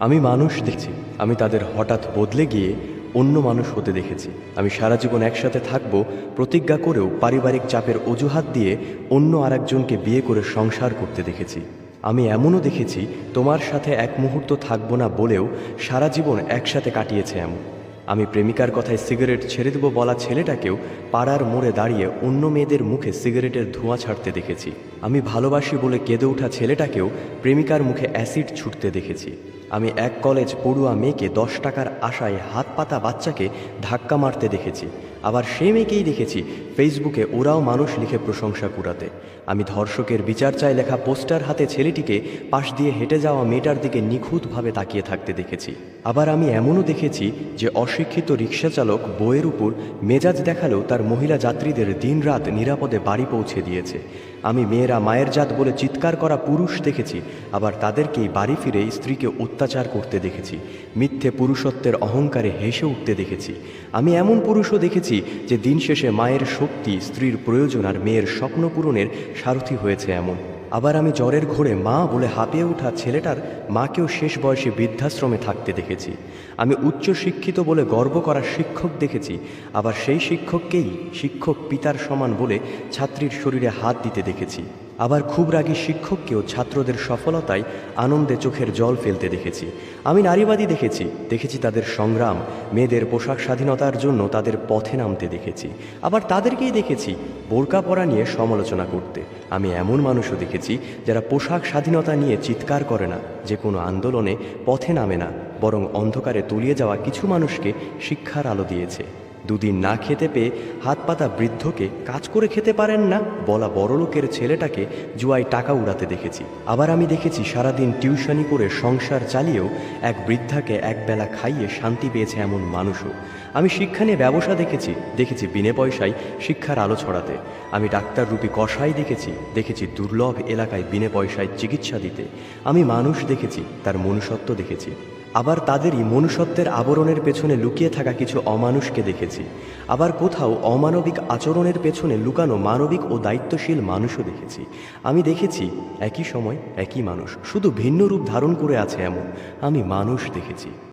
আমি মানুষ দেখছি। আমি তাদের হঠাৎ বদলে গিয়ে অন্য মানুষ হতে দেখেছি। আমি সারা জীবন একসাথে থাকব, প্রতিজ্ঞা করেও পারিবারিক চাপের অজুহাত দিয়ে অন্য আরেকজনকে বিয়ে করে সংসার করতে দেখেছি। আমি এমনও দেখেছি, তোমার সাথে এক মুহূর্ত থাকব না বলেও সারা জীবন একসাথে কাটিয়েছে এমন। আমি প্রেমিকার কথায় সিগারেট ছেড়ে দেবো বলা ছেলেটাকেও পাড়ার মোড়ে দাঁড়িয়ে অন্য মেয়েদের মুখে সিগারেটের ধোঁয়া ছাড়তে দেখেছি। আমি ভালোবাসি বলে কেঁদে ওঠা ছেলেটাকেও প্রেমিকার মুখে অ্যাসিড ছুটতে দেখেছি। আমি এক কলেজ পড়ুয়া মেয়েকে দশ টাকার আশায় হাত পাতা বাচ্চাকে ধাক্কা মারতে দেখেছি। আবার সেই মেয়েকেই দেখেছি ফেসবুকে ওরাও মানুষ লিখে প্রশংসা কুড়াতে। আমি ধর্ষকের বিচার চাই লেখা পোস্টার হাতে ছেলেটিকে পাশ দিয়ে হেঁটে যাওয়া মেয়েটার দিকে নিখুঁতভাবে তাকিয়ে থাকতে দেখেছি। আবার আমি এমনও দেখেছি যে অশিক্ষিত রিক্সা চালক বইয়ের উপর মেজাজ দেখালেও তার মহিলা যাত্রীদের দিনরাত নিরাপদে বাড়ি পৌঁছে দিয়েছে। আমি মেয়েরা মায়ের জাত বলে চিৎকার করা পুরুষ দেখেছি, আবার তাদেরকেই বাড়ি ফিরে স্ত্রীকে অত্যাচার করতে দেখেছি। মিথ্যে পুরুষত্বের অহংকারে হেসে উঠতে দেখেছি। আমি এমন পুরুষও দেখেছি যে দিন শেষে মায়ের শক্তি, স্ত্রীর প্রয়োজন আর মেয়ের স্বপ্ন পূরণের সারথি হয়েছে এমন। আবার আমি জ্বরের ঘোরে মা বলে হাঁপিয়ে ওঠা ছেলেটার মাকেও শেষ বয়সে বৃদ্ধাশ্রমে থাকতে দেখেছি। আমি উচ্চ শিক্ষিত বলে গর্ব করা শিক্ষক দেখেছি, আবার সেই শিক্ষককেই শিক্ষক পিতার সমান বলে ছাত্রীর শরীরে হাত দিতে দেখেছি। আবার খুব রাগী শিক্ষককেও ছাত্রদের সফলতায় আনন্দে চোখের জল ফেলতে দেখেছি। আমি নারীবাদী দেখেছি দেখেছি তাদের সংগ্রাম, মেয়েদের পোশাক স্বাধীনতার জন্য তাদের পথে নামতে দেখেছি। আবার তাদেরকেই দেখেছি, বোরকা পরা নিয়ে সমালোচনা করতে। আমি এমন মানুষও দেখেছি যারা পোশাক স্বাধীনতা নিয়ে চিৎকার করে না, যে কোনো আন্দোলনে পথে নামে না, বরং অন্ধকারে তলিয়ে যাওয়া কিছু মানুষকে শিক্ষার আলো দিয়েছে। দুদিন না খেতে পেয়ে হাত পাতা বৃদ্ধকে কাজ করে খেতে পারেন না বলা বড়লোকের ছেলেটাকে জুয়ায় টাকা উড়াতে দেখেছি। আবার আমি দেখেছি সারাদিন টিউশনি করে সংসার চালিয়েও এক বৃদ্ধাকে একবেলা খাইয়ে শান্তি পেয়েছে এমন মানুষও। আমি শিক্ষা নিয়ে ব্যবসা দেখেছি দেখেছি বিনে পয়সায় শিক্ষার আলো ছড়াতে। আমি ডাক্তার রূপী কষাই দেখেছি দেখেছি দুর্লভ এলাকায় বিনে পয়সায় চিকিৎসা দিতে। আমি মানুষ দেখেছি, তার মনুষ্যত্ব দেখেছি। আবার তাদেরই মনুষ্যত্বের আবরণের পেছনে লুকিয়ে থাকা কিছু অমানুষকে দেখেছি। আবার কোথাও অমানবিক আচরণের পেছনে লুকানো মানবিক ও দায়িত্বশীল মানুষও দেখেছি। আমি দেখেছি, একই সময় একই মানুষ, শুধু ভিন্ন রূপ ধারণ করে আছে এমন। আমি মানুষ দেখেছি।